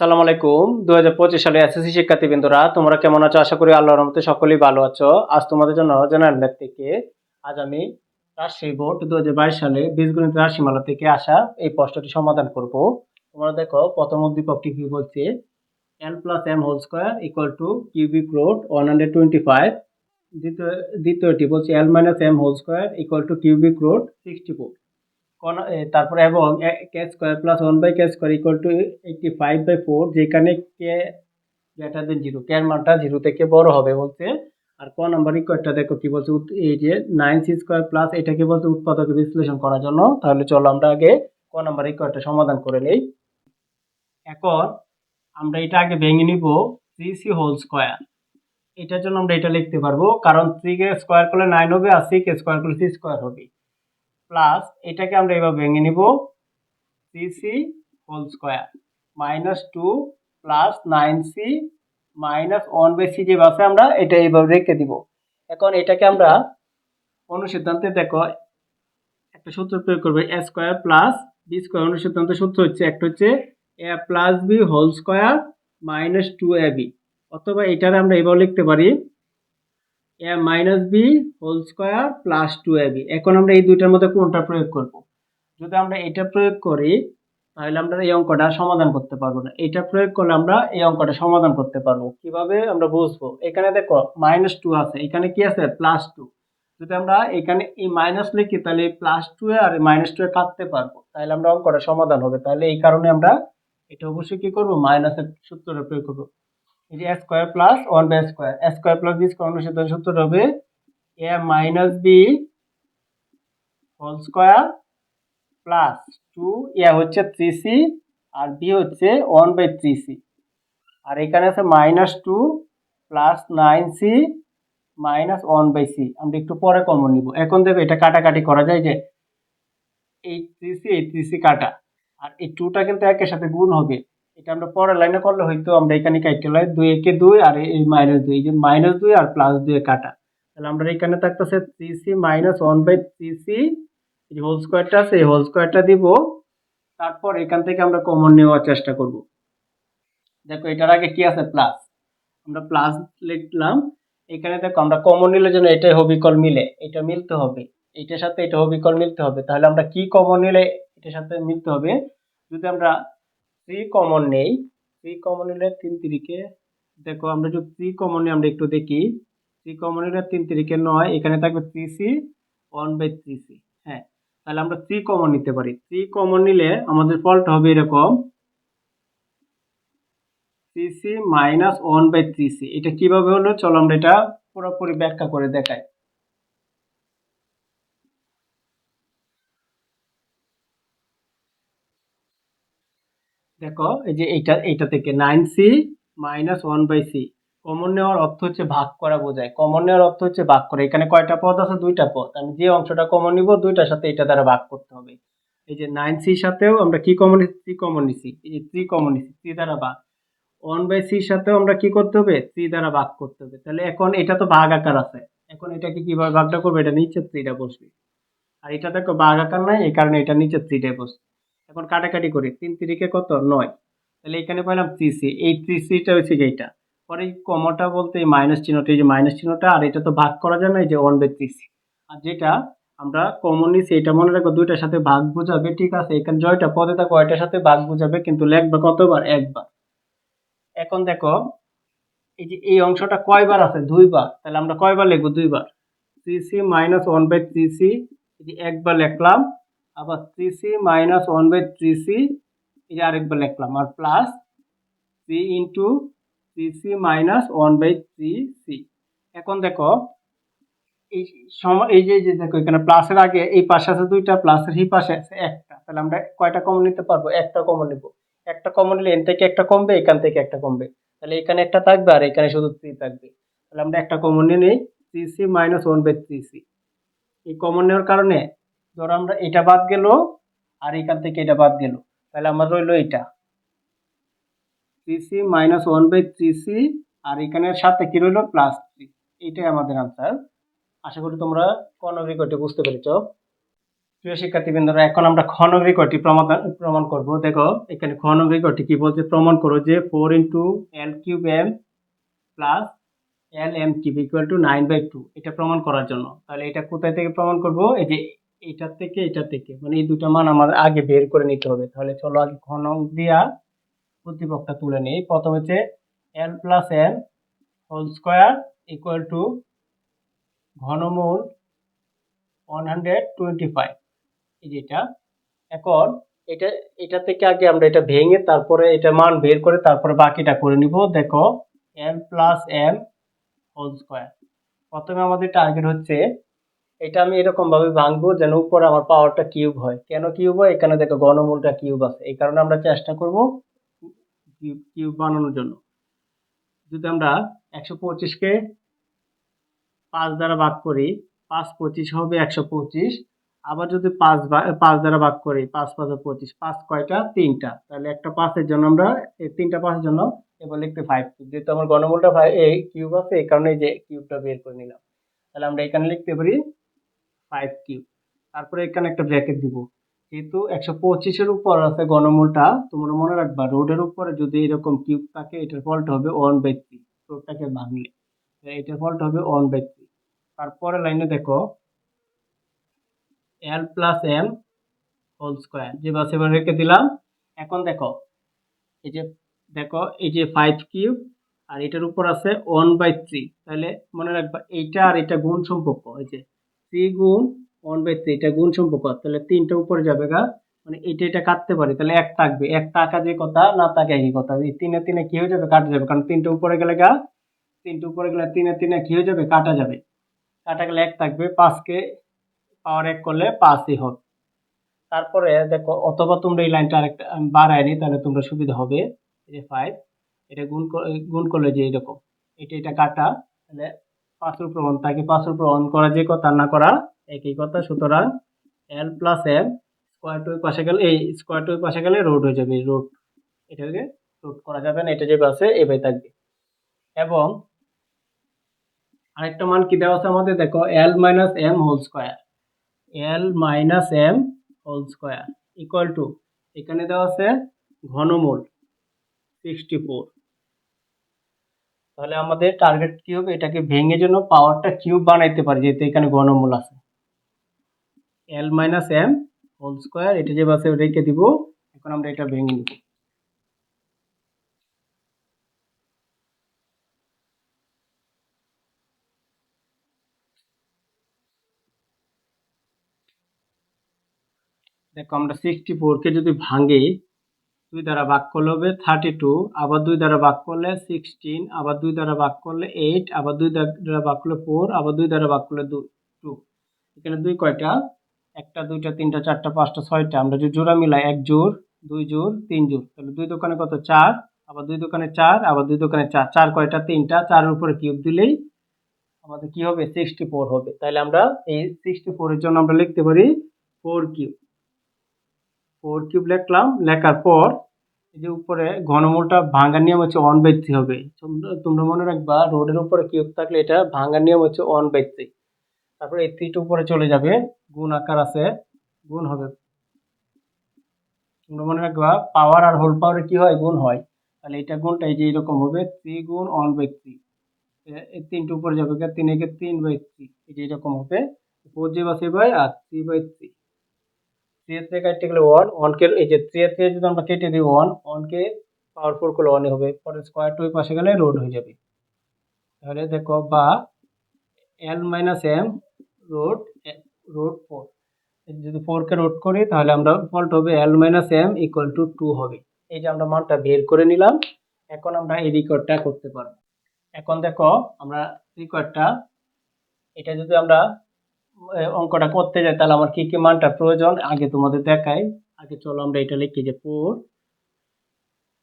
সালাম আলাইকুম। দু হাজার পঁচিশ সালে এসএসসি শিক্ষার্থীবৃন্দরা, তোমরা কেমন আছো? আশা করি আল্লাহর রহমতে সকলেই ভালো আছো। আজ তোমাদের জন্য জেনারেল থেকে আজ আমি রাজশাহী বোর্ড দু হাজার বাইশ সালে বীজগণিত রাশিমালা থেকে আসা এই প্রশ্নটি সমাধান করব। তোমরা দেখো, প্রথম উদ্দীপকটি কি বলছে? N plus M whole square equal to cubic root one hundred twenty five দ্বিতীয় দ্বিতীয়টি বলছে L minus M whole square equal to cubic root sixty four তারপরে এবং K square plus one by K square equal to eighty five by four যেখানে K greater than zero কে মানটা zero থেকে বড় হবে বলছে। আর ক নাম্বার ইকুয়ালটা দেখো কি বলছে এই যে নাইন সি স্কোয়ার প্লাস এটা এটাকে বলছে, উৎপাদকে বিশ্লেষণ করার জন্য। তাহলে চলো আমরা আগে ক নাম্বার ইকুয়ালটা সমাধান করে নেই। এখন আমরা এটা আগে ভেঙে নিব থ্রি সি হোল স্কোয়ার এটার জন্য আমরা এটা লিখতে পারব, কারণ থ্রি কে স্কোয়ার করলে নাইন হবে আর সি কে স্কোয়ার করলে সি স্কোয়ার হবে। প্লাস এটাকে আমরা এবার ভেঙে নিব। Three C whole square minus two plus nine C minus one by C যে বাসে আমরা এটা এইভাবে রেখে দিব। এখন এটাকে আমরা অনুসিদ্ধান্তে দেখো, একটা সূত্র প্রয়োগ করবে A square plus B square অনুসিদ্ধান্ত সূত্র হচ্ছে একটা হচ্ছে A plus B whole square minus two A B অথবা এটারে আমরা এইভাবে লিখতে পারি A minus B whole square plus two A B এখন আমরা এই দুইটার মধ্যে কোনটা প্রয়োগ করব? যদি আমরা এটা প্রয়োগ করি, তাহলে আমরা এই অঙ্কটা সমাধান করতে পারব না। এটা প্রয়োগ করলে আমরা এই অঙ্কটা সমাধান করতে পারব। কীভাবে আমরা বুঝব? এখানে দেখো মাইনাস টু আছে। এখানে কি আছে? প্লাস টু যদি আমরা এখানে এই মাইনাস লিখি, তাহলে প্লাস টু এ আর মাইনাস টু এ কাটতে পারব। তাহলে আমরা অঙ্কটা সমাধান হবে। তাহলে এই কারণে আমরা এটা অবশ্যই কি করব? মাইনাসের সূত্রটা প্রয়োগ করব। এই যে square plus one by square square plus B square অনুসারে সূত্র হবে A minus B whole square plus two A হচ্ছে থ্রি সি আর বি হচ্ছে ওয়ান বাই থ্রি সি আর এখানে আছে minus two plus nine C minus one by C আমরা একটু পরে কমন নিব। এখন দেখো এটা কাটাকাটি করা যায় যে এই থ্রি সি এই থ্রি সি কাটা। আর এই টুটা কিন্তু একের সাথে গুণ হবে। এটা আমরা পরের লাইনে করলে হয়তো আমরা এখানে কাটতে লাই দুই একে দুই আর এই মাইনাস দুই যে মাইনাস দুই আর প্লাস দুই কাটা। তাহলে আমরা এখানে থাকতেছে three C minus one by three C যে হোল স্কোয়ারটা আছে, এই হোল স্কোয়ারটা দিব। তারপর এখান থেকে আমরা কমন নেওয়ার চেষ্টা করব। দেখো, এটার আগে কি আছে? প্লাস আমরা প্লাস লিখলাম। এখানে দেখো, আমরা কমন নিলে যেন এটাই হবিকল মিলে, এটা মিলতে হবে। এটার সাথে এটা হবিকল মিলতে হবে। তাহলে আমরা কি কমন নিলে এটার সাথে মিলতে হবে? যদি আমরা থ্রি কমন নেই। থ্রি কমন নিলে তিন তিরিকে, দেখো আমরা যদি থ্রি কমন নিই আমরা একটু দেখি। থ্রি কমন নিলে তিন তিরিকে নয়, এখানে থাকবে three C one by three C হ্যাঁ। তাহলে আমরা থ্রি কমন নিতে পারি। থ্রি কমন নিলে আমাদের ফলটা হবে এরকম three C minus one by three C এটা কীভাবে হলো? চলো আমরা এটা পুরোপুরি ব্যাখ্যা করে দেখাই। দেখো এই যে এইটা এইটা থেকে nine C minus one by C common নেওয়ার অর্থ হচ্ছে ভাগ করা বোঝায়। কমন নেওয়ার অর্থ হচ্ছে ভাগ করা। এখানে কয়টা পদ আছে? দুইটা পদ। আমি যে অংশটা কমন নিব, দুইটার সাথে এটা দ্বারা ভাগ করতে হবে। এই যে নাইন সির সাথেও আমরা কি কমন থ্রি কমন নিছি। এই যে থ্রি কমন নিছি থ্রি দ্বারা ভাগ। ওয়ান বাই সির সাথেও আমরা কি করতে হবে? থ্রি দ্বারা ভাগ করতে হবে। তাহলে এখন এটা তো ভাগ আকার আছে। এখন এটাকে কীভাবে ভাগটা করবে? এটা নিচে থ্রিটা বসবে। আর এটা দেখো ভাগ আকার নাই, এই কারণে এটা নিচে থ্রিটাই বসবে। এখন কাটাকাটি করি। তিন তিরিকে কত? নয়। তাহলে এখানে পাইলাম থ্রি সি এই থ্রি সিটা হচ্ছে এইটা? পরে এই কমটা বলতে এই মাইনাস চিহ্নটা, এই যে মাইনাস চিহ্নটা, আর এটা তো ভাগ করা যায় না, এই যে ওয়ান বাই থ্রি সি আর যেটা আমরা কমন নিছি, এটা মনে রাখো, দুইটার সাথে ভাগ বোঝাবে, ঠিক আছে? এখানে জয়টা পদে থাকো, ওইটার সাথে ভাগ বোঝাবে, কিন্তু লেখবে কতবার? একবার। এখন দেখো, এই যে এই অংশটা কয়বার আছে? দুইবার। তাহলে আমরা কয়বার লিখব? দুইবার। Three C minus one by three C একবার লিখলাম আবার three C minus one by three C যে আরেকবার লিখলাম, আর plus three into three C minus one by three C এখন দেখো, এই সময় এই যে যে দেখো, এখানে প্লাসের আগে এই পাশে আছে দুইটা প্লাসের এই পাশে আছে একটা। তাহলে আমরা কয়টা কমন নিতে পারব? একটা কমন নিব। একটা কমন নিলে এন থেকে একটা কমবে, এখান থেকে একটা কমবে। তাহলে এখানে একটা থাকবে আর এখানে শুধু থ্রি থাকবে। তাহলে আমরা একটা কমন নিয়ে নিই three C minus one by three C এই কমন নেওয়ার কারণে ধরো আমরা এটা বাদ গেল আর এখান থেকে এটা বাদ গেল। তাহলে আমার রইল এটা। Three C minus one by three C আর এখানের সাথে কি রইল? প্লাস থ্রি এটাই আমাদের আনসার আশা করি তোমরা কোন রেকর্ডে বুঝতে পেরেছ। প্রিয় শিক্ষার্থীবৃন্দরা, এখন আমরা ঘনক রেকর্ডটি প্রমাণ প্রমাণ করব। দেখো, এখানে ঘনক রেকর্ডটি কি বলছে? প্রমাণ করো যে four into L cube M plus L M cube equal to nine by two এটা প্রমাণ করার জন্য। তাহলে এটা কোথায় থেকে প্রমাণ করব? এই যে এইটার থেকে এটা থেকে। মানে এই দুটো মান আমাদের আগে বের করে নিতে হবে। তাহলে চলো আগে ঘনক দিয়া প্রতিপক্ষটা তুলে নিই। প্রথম হচ্ছে L plus M whole square equal to ঘনমূল one hundred twenty five এই যেটা এখন এটা এটা থেকে আগে আমরা এটা ভেঙে তারপরে এটা মান বের করে তারপরে বাকিটা করে নিব। দেখো L plus M whole square প্রথমে আমাদের টার্গেট হচ্ছে এটা আমি এরকম ভাবে ভাঙবো যেন উপরে আমার পাওয়ারটা কিউব হয়। কেন কিউব হয়? এখানে দেখো ঘনমূলটা কিউব আছে। এই কারণে আমরা চেষ্টা করব কিউব বানানোর জন্য। যদি আমরা একশো পঁচিশকে পাঁচ দ্বারা ভাগ করি, পাঁচ পঁচিশ হবে একশো পঁচিশ। আবার যদি পাঁচ পাঁচ দ্বারা ভাগ করি, পাঁচ পাঁচ পঁচিশ, পাঁচ কয়টা? তিনটা। তাহলে একটা পাঁচের জন্য আমরা, এই তিনটা পাঁচের জন্য এবার লিখতে ফাইভ যেহেতু আমার গণমূলটা এই কিউব আছে, এই কারণে যে কিউবটা বের করে নিলাম। তাহলে আমরা এখানে লিখতে পারি ফাইভ কিউব তারপরে এখানে একটা ব্র্যাকেট দিব। যেহেতু একশো পঁচিশের উপর আছে গণমূলটা, তোমরা মনে রাখবা, রোডের উপরে যদি এরকম কিউব থাকে, এটার ফলটা হবে ওয়ান বাই থ্রি রোডটাকে ভাঙলে। এটার ফলটা হবে ওয়ান বাই থ্রি তারপরে লাইনে দেখো L plus M whole square যে বাস এবার রেখে দিলাম। এখন দেখো, এই যে, দেখো, এই যে ফাইভ কিউব আর এটার উপর আছে ওয়ান বাই থ্রি তাহলে মনে রাখবা, এইটা আর এটা গুণ সম্পর্ক এই যে থ্রি গুণ ওয়ান বাই থ্রি এটা গুণ সম্পর্ক। তাহলে তিনটা উপরে যাবে গা মানে এটা এটা কাটতে পারি, তাহলে এক থাকবে। এক টাকা যে কথা, না থাকে একই কথা। এই তিনে তিনে কি হয়ে যাবে? কাটা যাবে। কারণ তিনটা উপরে গেলে গা, তিনটা উপরে গেলে তিনে তিনে কি হয়ে যাবে? কাটা যাবে। কাটা গেলে এক থাকবে। পাঁচকে পাওয়ার এক করলে পাঁচই হবে। তারপরে দেখো, অথবা তোমরা এই লাইনটা আরেকটা বাড়াই নি তাহলে তোমরা সুবিধা হবে। এই যে ফাইভ এটা গুণ গুণ করলে যে এরকম, এটা এটা কাটা, তাহলে পাঁচের উপর অন থাকে পাঁচের অন করা যে কথা না করা, একই কথা। সুতরাং L plus M square two পাশে গেলে, এই স্কোয়ার টু পাশে গেলে রোড হয়ে যাবে রোড এটাকে রোড করা যাবে না, এটা যে আছে এভাবে থাকবে। এবং আরেকটা মান কি দেওয়া আছে আমাদের? দেখো L minus M whole square L minus M whole square equal to এখানে দেওয়া আছে ঘনমূল সিক্সটি ফোর তাহলে আমাদের টার্গেট কি হবে? এটাকে ভেঙে যেন পাওয়ারটা কিউব বানাইতে পারি, যেহেতু এখানে ঘনমূল আছে। L minus M whole square এটা যে বাসে রেখে দিব, এখন আমরা এটা ভেঙে নিব। দেখো, আমরা সিক্সটি ফোরকে যদি ভাঙি দুই দ্বারা ভাগ করলে হবে থার্টি টু আবার দুই দ্বারা ভাগ করলে সিক্সটিন আবার দুই দ্বারা ভাগ করলে এইট আবার দুই দ্বারা ভাগ করলে ফোর আবার দুই দ্বারা ভাগ করলে টু এখানে দুই কয়টা? একটা, দুইটা, তিনটা, চারটা, পাঁচটা, ছয়টা। আমরা যদি জোড়া মিলাই, এক জোর দুই জোর তিন জোর তাহলে দুই দোকানে কত? চার। আবার দুই দোকানে চার, আবার দুই দোকানে চার। চার কয়টা? তিনটা। চারের উপরে কিউব দিলেই আমাদের কি হবে? সিক্সটি ফোর হবে। তাহলে আমরা এই সিক্সটি ফোরের জন্য আমরা লিখতে পারি ফোর কিউব ফোর কিউব লিখলাম, লেখার পর এই যে উপরে ঘনমূলটা ভাঙার নিয়ম হচ্ছে বাই থ্রি হবে। তোমরা- মনে রাখবা, রোডের উপরে কিউব থাকলে এটা ভাঙার নিয়ম হচ্ছে বাই থ্রি তারপরে এই থ্রিটা উপরে চলে যাবে, গুণ আকার আছে, গুণ হবে। তোমরা মনে রাখবা পাওয়ার আর হোল পাওয়ারে কি হয়? গুণ হয়। তাহলে এটা গুণটা এই যে এরকম হবে থ্রি গুণ ওয়ান বাই থ্রি এই তিনটে উপরে যাবে, তিন একে তিন বাই থ্রি এই যে এরকম হবে ফোর যে বাসে বাই আর থ্রি বাই থ্রি থ্রি থেকে কাটতে গেলে ওয়ান ওয়ানকে এই যে থ্রি থেকে যদি আমরা কেটে দিই ওয়ান ওয়ানকে পাওয়ার ফোর করলে ওয়ানই হবে। পরে স্কোয়ার টু পাশে গেলে রোড হয়ে যাবে। তাহলে দেখো, বা L minus M root root four যদি ফোরকে রোড করি, তাহলে আমরা ফল্ট হবে L minus M equal to two হবে। এই যে আমরা মানটা বের করে নিলাম, এখন আমরা এই রেকর্ডটা করতে পারব। এখন দেখো, আমরা রেকর্ডটা এটা যদি আমরা অঙ্কটা করতে যাই, তাহলে আমার কি কি মানটা প্রয়োজন? আগে তোমাদের দেখাই। আগে চলো আমরা এটা লিখি যে four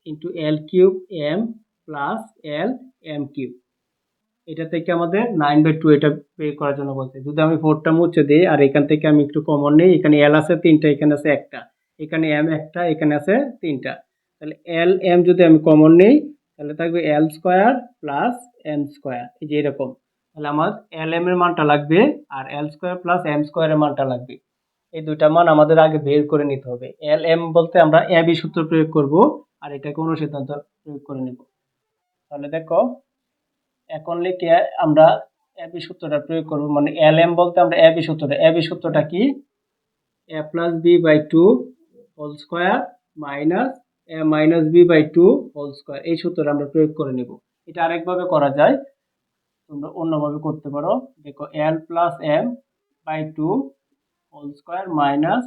into L cube M plus L M cube এটা থেকে আমাদের নাইন বাই টু এটা পে করার জন্য বলছে। যদি আমি ফোরটা মুছে দিই, আর এখান থেকে আমি একটু কমন নিই, এখানে এল আছে তিনটা, এখানে আছে একটা। এখানে এম একটা, এখানে আছে তিনটা। তাহলে এল এম যদি আমি কমন নিই, তাহলে থাকবে L square plus M square এই যে এরকম। তাহলে আমার এল এম এর মানটা লাগবে আর এল স্কোয়ার প্লাস এম স্কোয়ারের মানটা লাগবে। এই দুইটা মান আমাদের আগে বের করে নিতে হবে। এল এম বলতে আমরা এ বি সূত্র প্রয়োগ করব আর এটাকে অনুসিদ্ধান্ত প্রয়োগ করে নিব। তাহলে দেখো, এখন লিখে আমরা এ বি সূত্রটা প্রয়োগ করব। মানে এল এম বলতে আমরা এ বি সূত্রটা। এ বি সূত্রটা কি? A plus B by two whole square minus A minus B by two whole square এই সূত্রটা আমরা প্রয়োগ করে নিব। এটা আরেকভাবে করা যায়। তোমরা অন্যভাবে করতে পারো। দেখো L plus M by two whole square minus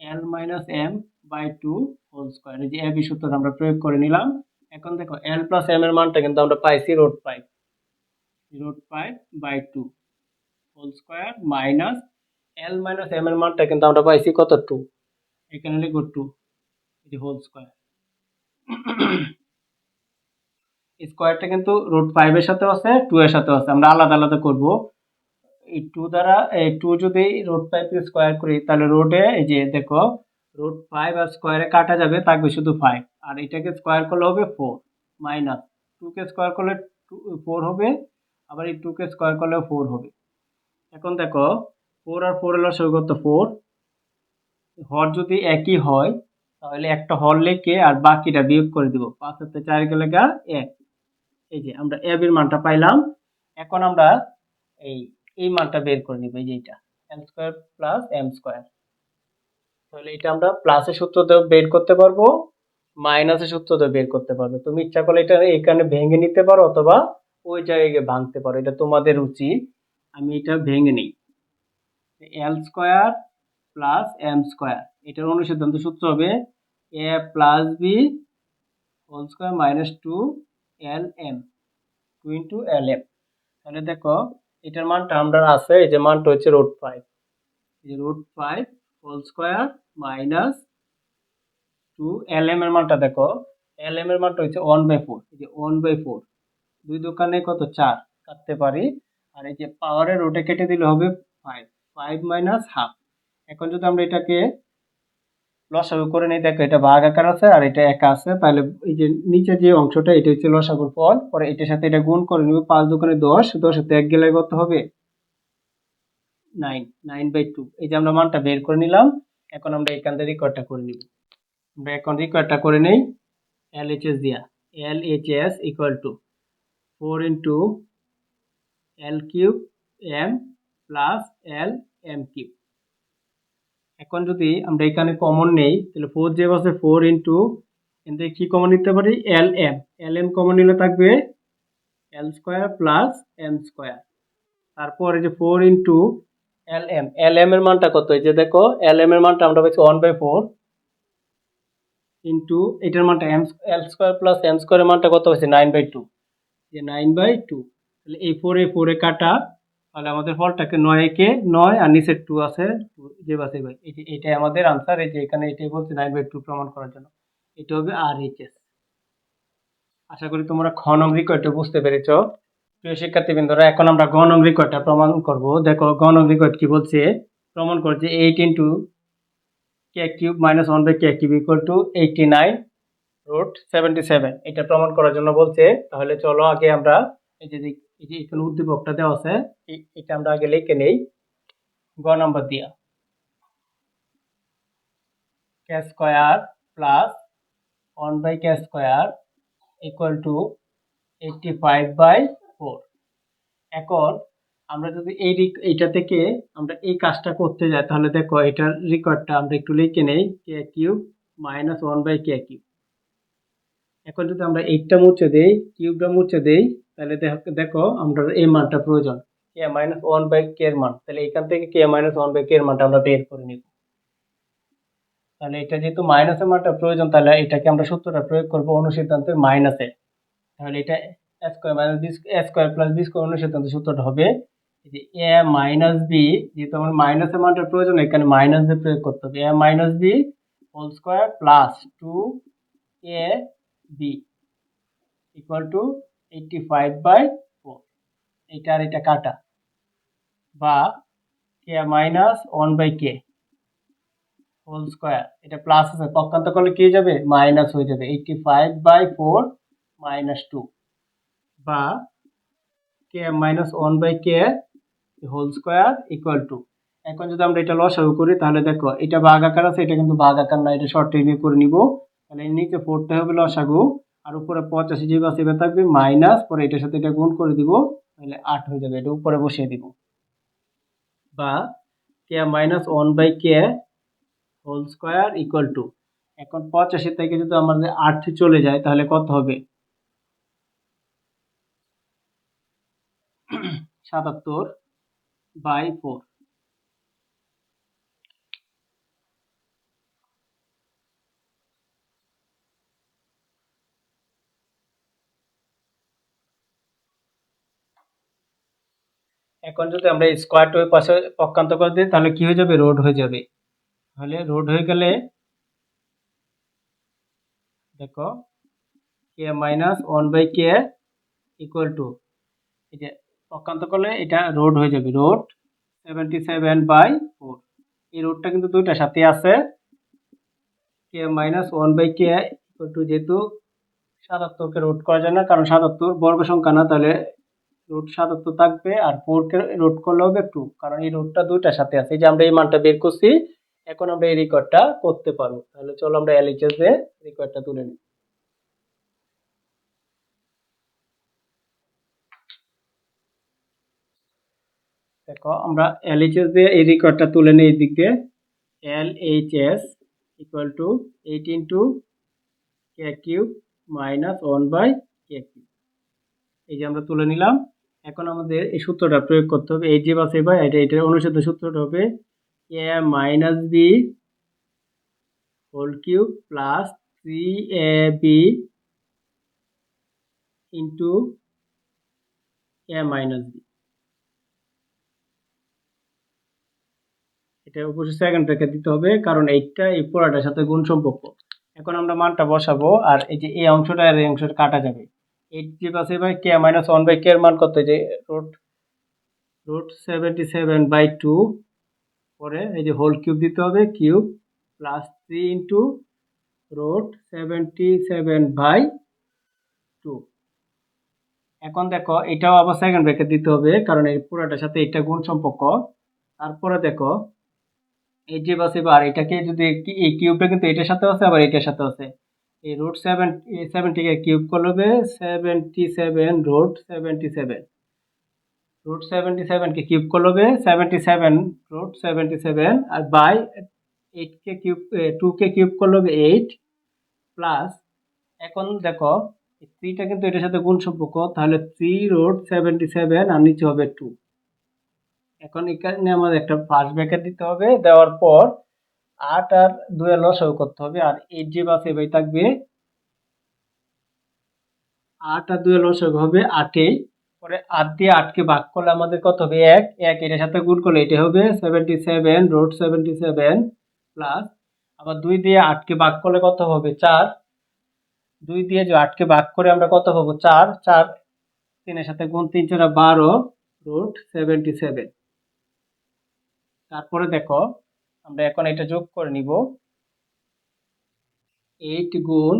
L minus M by two whole square এই যে এবি সূত্র আমরা প্রয়োগ করে নিলাম। এখন দেখো এল প্লাস এম এর মানটা কিন্তু আমরা পাইছি root five root five by two whole square minus L minus M এর মানটা কিন্তু আমরা পাইছি কত? টু এখানে লিখব টু এই হোল স্কোয়ার স্কোয়ারটা কিন্তু রুট ফাইভের সাথেও আছে টু এর সাথেও আছে। আমরা আলাদা আলাদা করব। এই টু দ্বারা, এই টু যদি রুট ফাইভ স্কোয়ার করি, তাহলে রোডে এই যে দেখো রুট ফাইভ আর স্কোয়ারে কাটা যাবে, থাকবে শুধু ফাইভ আর এটাকে স্কোয়ার করলে হবে ফোর মাইনাস টুকে স্কোয়ার করলে টু ফোর হবে, আবার এই টুকে স্কোয়ার করলেও ফোর হবে। এখন দেখো ফোর আর ফোর এলো সই করতে ফোর হর যদি একই হয়, তাহলে একটা হর লিখে আর বাকিটা বিয়োগ করে দিব। পাঁচ হাতে চার গেলে গা এক। এই যে আমরা এ এর মানটা পাইলাম। এখন আমরা এই এই মানটা বের করে নিব, এই যে এটা M square plus M square তাহলে এটা আমরা প্লাসের সূত্র দিয়ে বের করতে পারব মাইনাসের সূত্র দিয়ে বের করতে পারব। তুমি ইচ্ছা করলে এটা এখানে ভেঙে নিতে পারো অথবা ওই জায়গায় গিয়ে ভাঙতে পারো, এটা তোমাদের রুচি আমি এটা ভেঙে নিই। L square plus M square এটার অনুসিদ্ধান্ত সূত্র হবে A plus B whole square minus two L M two into L M তাহলে দেখো, এটার মানটা আমরা আছে, এই যে মানটা হচ্ছে রুট ফাইভ এই যে root five whole square minus two L M এর মানটা দেখো এল এম এর মানটা হচ্ছে ওয়ান বাই ফোর এই যে ওয়ান বাই ফোর দুই দোকানে কত? চার। কাটতে পারি। আর এই যে পাওয়ারের রুটে কেটে দিলে হবে ফাইভ ফাইভ মাইনাস হাফ এখন যদি আমরা এটাকে লসাগু করে নিই, দেখো এটা ভাগ আকার আছে আর এটা একা আছে। তাহলে এই যে নিচে যে অংশটা, এটা হচ্ছে লসাগুর ফল। পরে এটার সাথে এটা গুণ করে নিব পাঁচ দোকানে দশ। দশ এক গেলে কত হবে? Nine nine by two. এই যে আমরা মানটা বের করে নিলাম, এখন আমরা এখান থেকে রেকর্ডটা করে নিব। আমরা এখন রেকর্ডটা করে নেই। এল এইচ এস দিয়া। L H S equal to four into L cube M plus L M cube এখন যদি আমরা এখানে কমন নেই, তাহলে ফোর যে বসে ফোর ইন্টু থেকে কী কমন নিতে পারি? L M L M common নিলে থাকবে L square plus M square তারপরে যে four into L M L M এর মানটা কত? এই যে দেখো এল এম এর মানটা আমরা পাচ্ছি ওয়ান বাই ফোর ইন্টু এটার মানটা M L square plus M স্কোয়ারের মানটা কত হয়েছে নাইন বাই টু যে নাইন বাই টু তাহলে এই ফোরে ফোরে কাটা, তাহলে আমাদের ফলটাকে নয় একে নয় আর নিচের টু আছে যে বাসে ভাই এটাই আমাদের আনসার এই যে এখানে এটাই বলছে নাইন বাই টু প্রমাণ করার জন্য। এটা হবে আর এইচ এস আশা করি তোমরা খ নং রিকোয়েডটা বুঝতে পেরেছ। প্রিয় শিক্ষার্থীবৃন্দরা, এখন আমরা গ নং রিকোয়েডটা প্রমাণ করব। দেখো, গ নং রিকোয়েড কি বলছে? প্রমাণ করছে eight into K cube minus one by K cube equal to eighty nine root seventy seven এটা প্রমাণ করার জন্য বলছে। তাহলে চলো আগে আমরা এই যে এই যে এখানে উদ্দীপকটা দেওয়া আছে এটা আমরা আগে লিখে নেই। গ নম্বর দিয়া। K square plus one by K square equal to eighty five by four এখন আমরা যদি এই এইটা থেকে আমরা এই কাজটা করতে যাই, তাহলে দেখো এটার রেকর্ডটা আমরা একটু লিখে নেই K cube minus one by K cube এখন যদি আমরা এইটটা মুছে দেই কিউবটা মুছে দেই, তাহলে দেখ- আমরা এই মানটা প্রয়োজন K minus one by K এর মান। তাহলে এখান থেকে K minus one by K এর মানটা আমরা বের করে নিব। তাহলে এটা যেহেতু মাইনাসের মানটা প্রয়োজন, তাহলে এটাকে আমরা সূত্রটা প্রয়োগ করব অনুসিদ্ধান্তের মাইনাসে তাহলে এটা A square minus B A square plus B square অনুসিদ্ধান্ত সূত্রটা হবে যে এ মাইনাস বি যেহেতু আমার মাইনাসের মানটার প্রয়োজন, এখানে মাইনাস দিয়ে প্রয়োগ করতে হবে। A minus B whole square plus two A B equal to eighty five by four এইটা আর এটা কাটা। বা K minus one by K whole square এটা প্লাস আছে পক্ষান্ত করলে কি যাবে? মাইনাস হয়ে যাবে। Eighty five by four minus two বা K minus one by K whole square equal to এখন যদি আমরা এটা লসাগু করি, তাহলে দেখো, এটা ভাগ আকার আছে, এটা কিন্তু ভাগ আকার না, এটা শর্ট নিয়ে করে নিব। তাহলে নিচে ফোরটা হবে লসাগু, আর উপরে পঁচাশি যে বাস এবার থাকবে মাইনাস পরে এটার সাথে এটা গুণ করে দিব, তাহলে আট হয়ে যাবে, এটা উপরে বসিয়ে দিব। বা K minus one by K whole square equal to এখন পঁচাশি থেকে যদি আমাদের আট চলে যায়, তাহলে কত হবে? সাতাত্তর বাই ফোর এখন যদি আমরা স্কোয়ার ওই পাশে পক্ষান্ত করে দিই, তাহলে কি হয়ে যাবে? রোড হয়ে যাবে। তাহলে রোড হয়ে গেলে দেখো K minus one by K equal to যে পক্ষান্ত করলে এটা রোড হয়ে যাবে root seventy seven by four এই রোডটা কিন্তু দুইটার সাথে আছে K minus one by K equal to যেহেতু সাতাত্তরকে রোড করা যায় না, কারণ সাতাত্তর বর্গ সংখ্যা না, তাহলে রোড সাতাত্তর থাকবে আর ফোরকে রোড করলে হবে টু কারণ এই রোডটা দুইটার সাথে আছে। যে আমরা এই মানটা বের করছি এখন আমরা এই রেকর্ডটা করতে পারব। তাহলে চলো আমরা এলএইচএস এ রেকর্ডটা তুলে নিই। দেখো, আমরা এলএইচএস দিয়ে এই রেকর্ডটা তুলে নিই এই দিক দিয়ে। L H S equal to eight into K cube minus one by K cube এই যে আমরা তুলে নিলাম। এখন আমাদের এই সূত্রটা প্রয়োগ করতে হবে। এই যে বাস এবার এটা এটার অনুসারে সূত্রটা হবে A minus B whole cube plus three A B into A minus B এটা অবশ্যই সেকেন্ড ব্র্যাকেট দিতে হবে, কারণ এইটা এই পুরাটার সাথে গুণ সম্পর্ক। এখন আমরা মানটা বসাবো, আর এই যে এই অংশটা আর এই অংশটা কাটা যাবে। এইট জি পাশে by K minus one by K এর মান কত? যে root root seventy seven by two পরে এই যে হোল কিউব দিতে হবে cube plus three into root seventy seven by two এখন দেখো, এটাও আবার সেকেন্ড ব্র্যাকেট দিতে হবে, কারণ এই পুরোটার সাথে এটা গুণ সম্পর্ক। তারপরে দেখো, এই যে বাসে বার এটাকে যদি এই কিউবটা কিন্তু এটার সাথে আছে, আবার এটার সাথে আছে। এই রোড সেভেন সেভেন্টিকে কিউব করলে seventy seven root seventy seven root seventy সেভেনকে cube করলে seventy seven root seventy seven R by এইটকে কিউব টুকে কিউব করলে এইট প্লাস এখন দেখো থ্রিটা কিন্তু এটার সাথে গুণ সম্পর্ক, তাহলে থ্রি রুট সেভেন্টি সেভেন আর নিচে হবে টু এখন এখানে আমাদের একটা ফার্স্ট ব্র্যাকেট দিতে হবে, দেওয়ার পর আট আর দুয়ে লসাগু করতে হবে, আর এইট যে বাসে ভাই থাকবে, আট আর দুয়ে লসাগু হবে আটে। পরে আট দিয়ে আটকে ভাগ করলে আমাদের কত হবে? এক। এক এটার সাথে গুণ করলে এটা হবে seventy seven root seventy seven plus আবার দুই দিয়ে আটকে ভাগ করলে কত হবে? চার। দুই দিয়ে যে আটকে ভাগ করে আমরা কত পাবো চার। চার তিনের সাথে গুণ তিন চার বারো রুট সেভেন্টি সেভেন তারপরে দেখো, আমরা এখন এটা যোগ করে নিব। এইট গুণ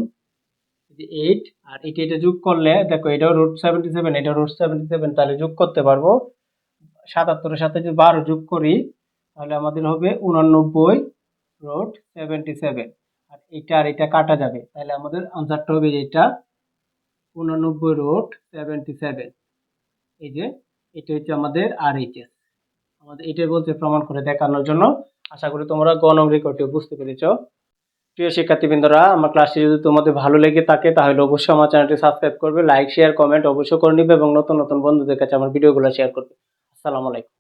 এইট আর এটা এটা যোগ করলে, দেখো এটাও রুট সেভেন্টি সেভেন এটা রুট সেভেন্টি সেভেন তাহলে যোগ করতে পারব। সাতাত্তরের সাথে যদি বারো যোগ করি, তাহলে আমাদের হবে উনানব্বই রুট সেভেন্টি সেভেন আর এটা আর এটা কাটা যাবে, তাহলে আমাদের আনসারটা হবে এটা উনানব্বই রুট সেভেন্টি সেভেন এই যে, এটা হচ্ছে আমাদের আর এইচএস আমাদের এটাই বলতে প্রমাণ করে দেখানোর জন্য। আশা করি তোমরা গণ রেকর্ডটিও বুঝতে পেরেছ। প্রিয় শিক্ষার্থীবৃন্দরা, আমার ক্লাসটি যদি তোমাদের ভালো লেগে থাকে, তাহলে অবশ্যই আমার চ্যানেলটি সাবস্ক্রাইব করবে লাইক শেয়ার কমেন্ট অবশ্যই করে নিবে এবং নতুন নতুন বন্ধুদের কাছে আমার ভিডিওগুলো শেয়ার করবে। আসসালামু আলাইকুম।